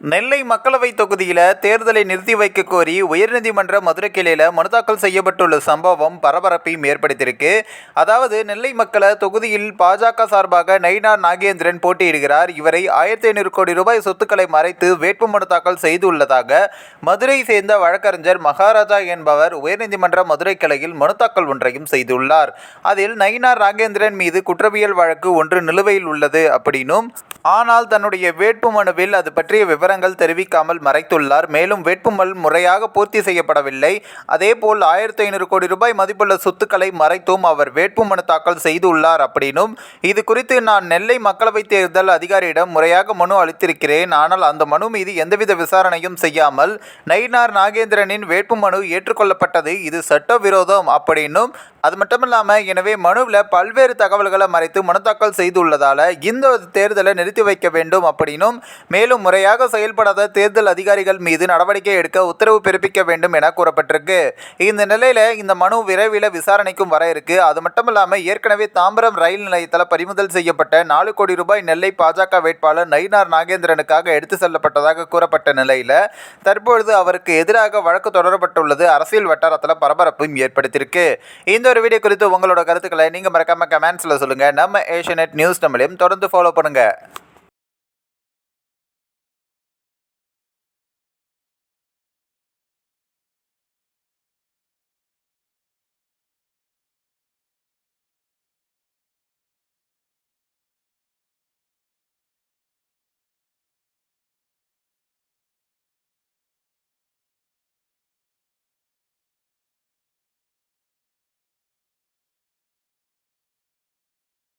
நெல்லை மக்களவை தொகுதியில் தேர்தலை நிறுத்தி வைக்க கோரி உயர்நீதிமன்ற மதுரை கிளையில் மனு தாக்கல் செய்யப்பட்டுள்ள சம்பவம் பரபரப்பையும் ஏற்படுத்தியிருக்கு. அதாவது நெல்லை மக்களை தொகுதியில் பாஜக சார்பாக நயினார் நாகேந்திரன் போட்டியிடுகிறார். இவரை ஆயிரத்தி ஐநூறு கோடி ரூபாய் சொத்துக்களை மறைத்து வேட்புமனு தாக்கல் செய்துள்ளதாக மதுரை சேர்ந்த வழக்கறிஞர் மகாராஜா என்பவர் உயர்நீதிமன்ற மதுரை கிளையில் மனு தாக்கல் ஒன்றையும் செய்துள்ளார். அதில் நயினா நாகேந்திரன் மீது குற்றவியல் வழக்கு ஒன்று நிலுவையில் உள்ளது அப்படின்னும் ஆனால் தன்னுடைய வேட்புமனுவில் அது பற்றிய விவரங்கள் தெரிவிக்காமல் மறைத்துள்ளார். மேலும் வேட்புமனு முறையாக பூர்த்தி செய்யப்படவில்லை. அதேபோல் ஆயிரத்தி ஐநூறு கோடி ரூபாய் மதிப்புள்ள சொத்துக்களை மறைத்தும் அவர் வேட்புமனு தாக்கல் செய்துள்ளார் அப்படின்னும். இது குறித்து நான் நெல்லை மக்களவைத் தேர்தல் அதிகாரியிடம் முறையாக மனு அளித்திருக்கிறேன். ஆனால் அந்த மனு மீது எந்தவித விசாரணையும் செய்யாமல் நயினார் நாகேந்திரனின் வேட்புமனு ஏற்றுக்கொள்ளப்பட்டது. இது சட்டவிரோதம் அப்படின்னும். அது மட்டும் இல்லாமல் எனவே மனுவில் பல்வேறு தகவல்களை மறைத்து மனு தாக்கல் செய்துள்ளதால் இந்த தேர்தலை நிறுத்தி வைக்க வேண்டும் அப்படின்னும். மேலும் முறையாக செயல்படாத தேர்தல் அதிகாரிகள் மீது நடவடிக்கை எடுக்க உத்தரவு பிறப்பிக்க வேண்டும் என கூறப்பட்டிருக்கு. இந்த நிலையில் இந்த மனு விரைவில் விசாரணைக்கும் வர இருக்கு. அது மட்டும் இல்லாமல் ஏற்கனவே தாம்பரம் ரயில் நிலையத்தில் பறிமுதல் செய்யப்பட்ட நாலு கோடி ரூபாய் நெல்லை பாஜக வேட்பாளர் நயினார் நாகேந்திரனுக்காக எடுத்து செல்லப்பட்டதாக கூறப்பட்ட நிலையில் தற்பொழுது அவருக்கு எதிராக வழக்கு தொடரப்பட்டுள்ளது. அரசியல் வட்டாரத்தில் பரபரப்பும் ஏற்படுத்தியிருக்கு. இந்த ஒரு வீடியோ குறித்து உங்களோட கருத்துக்களை நீங்கள் மறக்காம கமெண்ட்ஸில் சொல்லுங்கள் நம்ம ஏஷியநெட் நியூஸ் நம்மளையும் தொடர்ந்து ஃபாலோ பண்ணுங்கள்